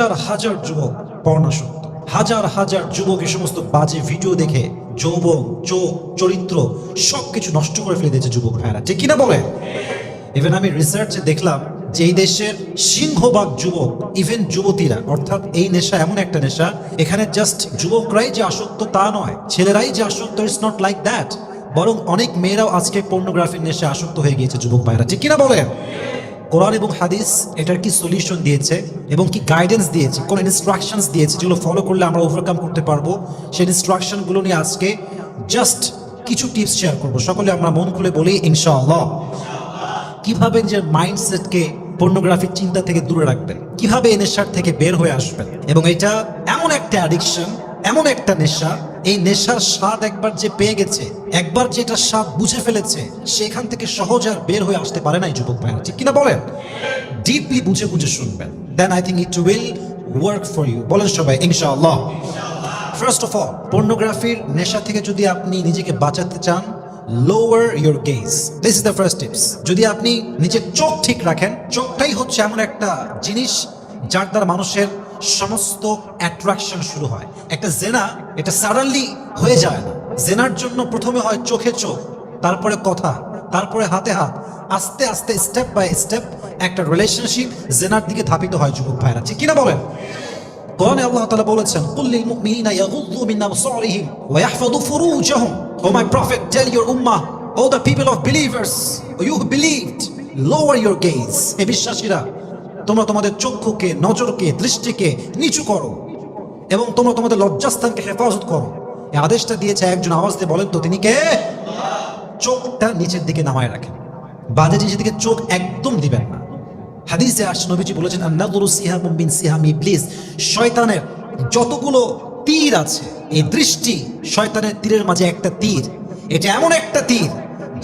হাজার হাজার যুবক পর্ণাসক্ত। হাজার হাজার যুবক এই সমস্ত বাজে ভিডিও দেখে যৌবন চোখ, চরিত্র সবকিছু নষ্ট করে ফেলে দিয়েছে যুবক ভাইরা ঠিক কিনা বলে ইভেন আমি রিসার্চে দেখলাম যে এই দেশের সিংহভাগ যুবক ইভেন যুবতীরা, অর্থাৎ এই নেশা এমন একটা নেশা, এখানে জাস্ট যুবকরাই যে আসক্ত তা নয়, ছেলেরাই যে আসক্ত ইটস নট লাইক দ্যাট বরং অনেক মেয়েরাও আজকে পর্নোগ্রাফির নেশা আসক্ত হয়ে গিয়েছে যুবক ভাইরা ঠিক কিনা বলেন? কোরআন এবং হাদিস এটার কি সলিউশন দিয়েছে এবং কি গাইডেন্স দিয়েছে? কোন ইনস্ট্রাকশনস দিয়েছে যেগুলো ফলো করলে আমরা ওভারকাম করতে পারব? সেই ইনস্ট্রাকশনগুলো নিয়ে আজকে জাস্ট কিছু টিপস শেয়ার করব। সকলে আমরা মন খুলে বলি, ইনশাআল্লাহ। কীভাবে নিজের মাইন্ডসেটকে পর্নোগ্রাফির চিন্তা থেকে দূরে রাখবেন? কীভাবে এই নেশার থেকে বের হয়ে আসবেন? এবং এটা এমন একটা অ্যাডিকশন এমন একটা নেশা এই নেশার স্বাদ একবার যে পেয়ে গেছে, একবার যে যেটা স্বাদ বুঝে ফেলেছে, সেখান থেকে সহজ আর বের হয়ে আসতে পারে না এই যুবক ভাইরা। ঠিক কিনা বলেন? ডিপলি বুঝে বুঝে শুনবেন। Then I think it will work for you বলেন সবাই, ইনশাআল্লাহ। ফার্স্ট অফ অল পর্নোগ্রাফির নেশা থেকে যদি আপনি নিজেকে বাঁচাতে চান lower your gaze this is the first tips যদি আপনি নিজের চোখ ঠিক রাখেন, চোখটাই হচ্ছে এমন একটা জিনিস যার দ্বারা মানুষের সমস্ত অ্যাট্রাকশন শুরু হয়। একটা জেনা, এটা সাডেনলি হয়ে যায় না। জেনার জন্য প্রথমে হয় চোখে চোখ, তারপরে কথা, তারপরে হাতে হাত। আস্তে আস্তে স্টেপ বাই স্টেপ একটা রিলেশনশিপ জেনার দিকে ধাপিত হয় যুবক ভাইরা। ঠিক কিনা বলেন? কোরআনে আল্লাহ তাআলা বলেছেন, কুল লিল মুমিনিনা ইয়াগুদ্দু মিন আবসারিহিম ওয়া ইয়াহফাযু ফুরুজাহুম। O my prophet, tell your Ummah, O the people of believers you believed, lower your gaze হে বিশ্বাসীরা তোমরা তোমাদের চক্ষুকে, নজরকে, দৃষ্টিকে নিচু করো এবং তোমরা তোমাদের লজ্জাস্থানকে হেফাজত করো। এই আদেশটা দিয়েছে একজন আওয়াজ দিয়ে বলেন তো, তিনি কে? চোখটা নিচের দিকে নামায় রাখেন। বাজে জিনিসের দিকে চোখ একদম দিবেন না। হাদিসে আসছে, নবীজি বলেছেন, আন্নাদুরু সিহামুম বিন সিহাম ইবলিস শয়তানের যতগুলো তীর আছে, এই দৃষ্টি শয়তানের তীরের মাঝে একটা তীর। এটা এমন একটা তীর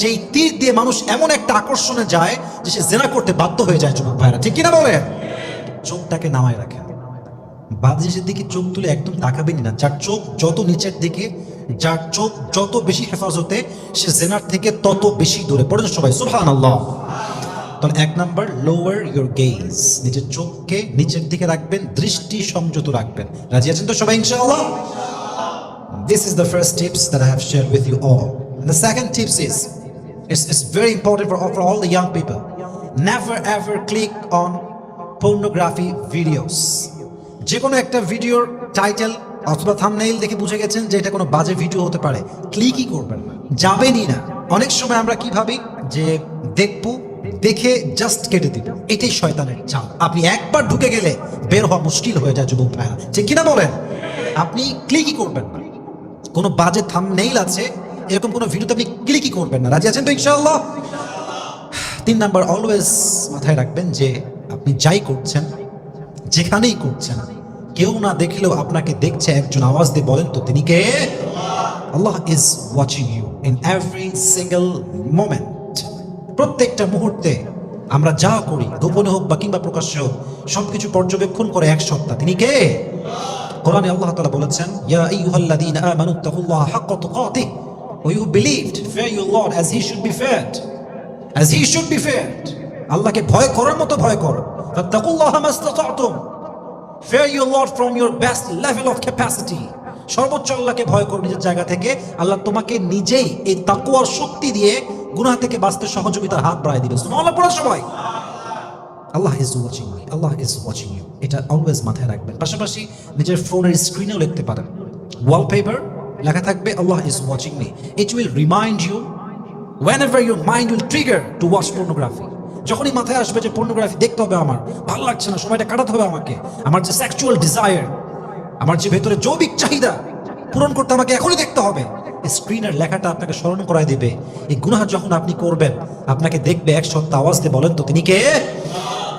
যেই তীর দিয়ে মানুষ এমন একটা আকর্ষণে যায় যে সে জেনা করতে বাধ্য হয়ে যায় যুবক ভাইরা। ঠিক কিনা বলে চোখটাকে নামায় রাখেন বাদজিসের দিকে চোখ তুলে একদম তাকাবেনই না। যার চোখ যত নিচের দিকে যার চোখ যত বেশি হেফাজতে সে জেনার থেকে তত বেশি দূরে। পড়েন সবাই। সুবহান আল্লাহ তাহলে এক নাম্বার লোয়ার ইউর গেজ নিজের চোখকে নিচের দিকে রাখবেন দৃষ্টি সংযত রাখবেন। রাজি আছেন তো সবাই ইনশাআল্লাহ? Is the first tips that I have shared with you all. And the second tips is, it's, it's very important for, for all the young people. Never ever click on pornography videos. যে কোনো একটা ভিডিওর title অথবা thumbnail দেখে বুঝে গেছেন যে এটা কোনো বাজে ভিডিও হতে পারে। ক্লিকই করবেন না। যাবেনই না। অনেক সময় আমরা কি ভাবি? যে দেখব দেখে জাস্ট কেটে দিব। এটাই শয়তানের চাল। আপনি একবার ঢুকে গেলে বের হওয়া মুশকিল হয়ে যায় যুবক ভাইরা। ঠিক কিনা বলেন? আপনি ক্লিকই করবেন না। কোনো বাজে থামনেইল আছে এরকম কোনো ভিডিওতে আপনি ক্লিকই করবেন না। রাজি আছেন তো ইনশাআল্লাহ? তিন নাম্বার অলওয়েজ মাথায় রাখবেন যে আপনি যাই করছেন, যেখানেই করছেন, কেউ না দেখলেও আপনাকে দেখছে, একজন আওয়াজ দিয়ে বলেন তো, তিনি কে? Allah is watching you in every single moment প্রত্যেকটা মুহূর্তে আমরা যা করি, গোপনে হোক বা কিংবা প্রকাশ্যে হোক, সবকিছু পর্যবেক্ষণ করে এক সপ্তাহ তিনি কে? কোরআনে আল্লাহ তাআলা বলেছেন, ইয়া আইয়ুহাল্লাযীনা আমানু তাকুল্লাহা হাক্কা ওয়া you believed fear your lord as he should be feared as he should be feared আল্লাহকে ভয় করার মতো ভয় করো। ফাত্তাকুল্লাহা মাস্তাতাতুম। Fear your lord from your best level of capacity সর্বোচ্চ আল্লাহকে ভয় করো নিজের জায়গা থেকে। আল্লাহ তোমাকে নিজেই এই তাকুয়ার শক্তি দিয়ে গুনাহ থেকে বাঁচতে সহযোগিতার হাত বাড়ায় দিবে। সুবহানাল্লাহ, পড়া সবাই। Allah is watching me Allah is watching you এটা অলওয়েজ মাথায় রাখবেন। পাশাপাশি নিজের ফোনের স্ক্রিনেও লিখতে পারেন। ওয়ালপেপার লেখা থাকবে Allah is watching me it will remind you whenever your mind will trigger to watch pornography যখনই মাথায় আসবে যে পর্নোগ্রাফি দেখতে হবে আমার, ভালো লাগছে না, সময়টা কাটাতে হবে আমাকে, আমার যে সেক্সুয়াল ডিজায়ার আমার যে ভেতরে জৈবিক চাহিদা পূরণ করতে আমাকে এখনই দেখতে হবে স্ক্রিনের লেখাটা আপনাকে স্মরণ করায় দিবে। এই গুনাহ যখন আপনি করবেন, আপনাকে দেখবে এক সত্তা আওয়াজ দিয়ে বলেন তো, তিনি কে?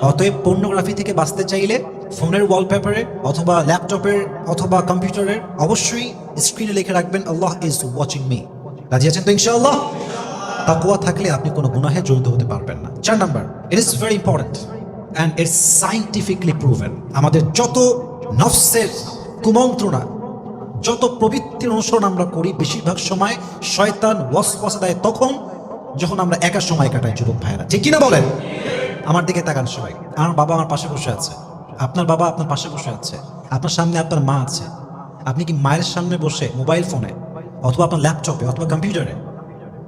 অতএব পর্নোগ্রাফি থেকে বাঁচতে চাইলে ফোনের ওয়ালপেপারে অথবা ল্যাপটপের অথবা কম্পিউটারের অবশ্যই স্ক্রিনে লিখে রাখবেন, আল্লাহ ইজ ওয়াচিং মি রাজি আছেন তো ইনশাআল্লাহ? তাকুয়া থাকলে আপনি কোনো গুনাহে জড়িত হতে পারবেন না। চার number it is very important and it's scientifically proven আমাদের যত নফসের কুমন্ত্রণা, যত প্রবৃত্তির অনুসরণ আমরা করি, বেশিরভাগ সময় শয়তান ওয়াসওয়াসা দেয় তখন যখন আমরা একা সময় কাটাই, যুবক ভাইয়েরা। ঠিক কিনা বলেন? আমার দিকে তাকান সবাই। আমার বাবা আমার পাশে বসে আছে। আপনার বাবা আপনার পাশে বসে আছে আপনার সামনে আপনার মা আছে আপনি কি মায়ের সামনে বসে মোবাইল ফোনে অথবা আপনার ল্যাপটপে অথবা কম্পিউটারে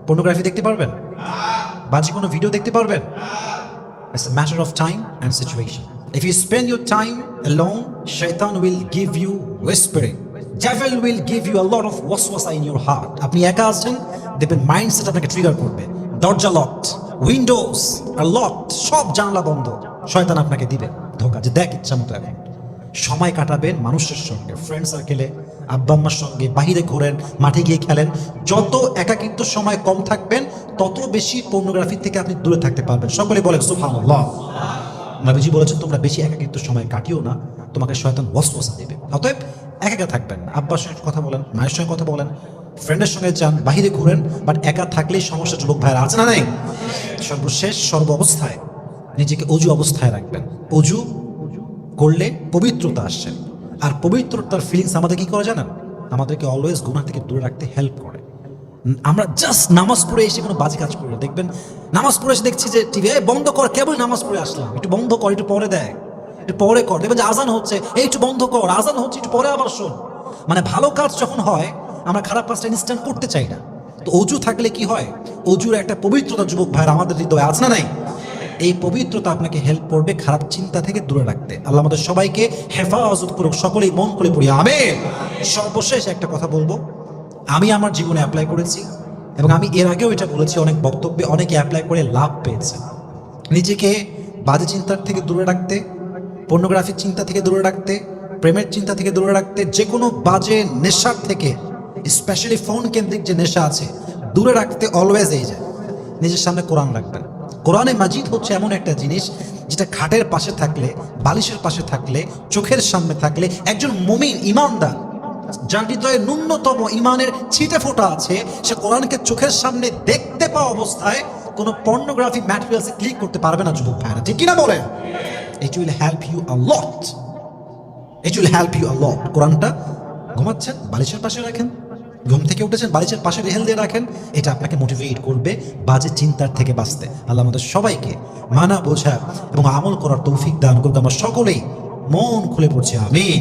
পর্নোগ্রাফি দেখতে পারবেন বাজে কোনো ভিডিও দেখতে পারবেন It's a matter of time and situation. If you spend your time alone, shaitan will give you whispering. Devil will give you a lot of waswasa in your heart. আপনি একা আছেন দেখবেন মাইন্ডসেট আপনাকে trigger করবে দরজা locked Windows আর locked সব জানলা বন্ধ শয়তান আপনাকে দিবে ধোকা যে দেখ ইচ্ছা মতো এখন সময় কাটাবেন মানুষের সঙ্গে ফ্রেন্ড সার্কেলে আব্বা আম্মার সঙ্গে, বাহিরে ঘোরেন, মাঠে গিয়ে খেলেন। যত একাকিত্ব সময় কম থাকবেন, তত বেশি পর্নোগ্রাফি থেকে আপনি দূরে থাকতে পারবেন। সকলে বলেন, সুবহানাল্লাহ। নবীজি বলেছেন, তোমরা বেশি একাকিত্ব সময় কাটিও না, তোমাকে শয়তান ওয়াসওয়াসা দেবে। অতএব একা একা থাকবেন আব্বার সঙ্গে কথা বলেন, মায়ের সঙ্গে কথা বলেন ফ্রেন্ডের সঙ্গে যান, বাহিরে ঘুরেন বাট একা থাকলেই সমস্যা যুবক ভাইরা আছে না নেই? সর্বশেষ, সর্ব অবস্থায় নিজেকে অজু অবস্থায় রাখবেন। অজু করলে পবিত্রতা আসছে। আর পবিত্রতার ফিলিংস আমাদের কি করে জানেন? আমাদেরকে অলওয়েজ গুনাহ থেকে দূরে রাখতে হেল্প করে। আমরা জাস্ট নামাজ পড়ে এসে কোনো বাজে কাজ করি দেখবেন, নামাজ পড়ে এসে দেখছি যে টিভি বন্ধ কর, কেবল নামাজ পড়ে আসলাম। একটু বন্ধ কর, একটু পরে দেয় একটু পরে কর। দেখবেন যে আজান হচ্ছে, এই একটু বন্ধ কর, আজান হচ্ছে, একটু পরে আবার শোন। মানে ভালো কাজ যখন হয়, আমরা খারাপ কাজটা ইনস্ট্যান্ট করতে চাই না। তো অজু থাকলে কি হয়? অজুর একটা পবিত্রতা, যুবক ভাইয়ের, আমাদের হৃদয় আছে না নাই? এই পবিত্রতা আপনাকে হেল্প করবে, খারাপ চিন্তা থেকে দূরে রাখতে। আল্লাহ আমাদের সবাইকে হেফাজত করুক সকলেই মন করে পড়ি আমি সর্বশেষ একটা কথা বলব। আমি আমার জীবনে অ্যাপ্লাই করেছি এবং আমি এর আগেও এটা বলেছি, অনেক বক্তব্যে অনেকে অ্যাপ্লাই করে লাভ পেয়েছে। নিজেকে বাজে চিন্তার থেকে দূরে রাখতে পর্নোগ্রাফির চিন্তা থেকে দূরে রাখতে, প্রেমের চিন্তা থেকে দূরে রাখতে যে কোনো বাজে নেশার থেকে স্পেশালি ফোন কেন্দ্রিক যে নেশা আছে, দূরে রাখতে অলওয়েজ এই যায় নিজের সামনে কোরআন রাখবেন। কোরআনে মাজিদ হচ্ছে এমন একটা জিনিস যেটা খাটের পাশে থাকলে, বালিশের পাশে থাকলে, চোখের সামনে থাকলে একজন মুমিন, ইমানদার, যার হৃদয়ে ন্যূনতম ইমানের ছিটে ফোটা আছে, সে কোরআনকে চোখের সামনে দেখতে পাওয়া অবস্থায় কোনো পর্নোগ্রাফি ম্যাটেরিয়ালসে ক্লিক করতে পারবে না, যুবক ভাইরা ঠিক কিনা বলেন? It will help you a lot it will help you a lot কোরআনটা ঘুমাচ্ছেন, বালিশের পাশে রাখেন। ঘুম থেকে উঠেছেন, বালিশের পাশে রেহেল দিয়ে রাখেন, এটা আপনাকে মোটিভেট করবে বাজে চিন্তার থেকে বাঁচতে। আল্লাহ আমাদের সবাইকে মানা বোঝা এবং আমল করার তৌফিক দান করবে আমার সকলেই মন খুলে পড়ছে, আমিন।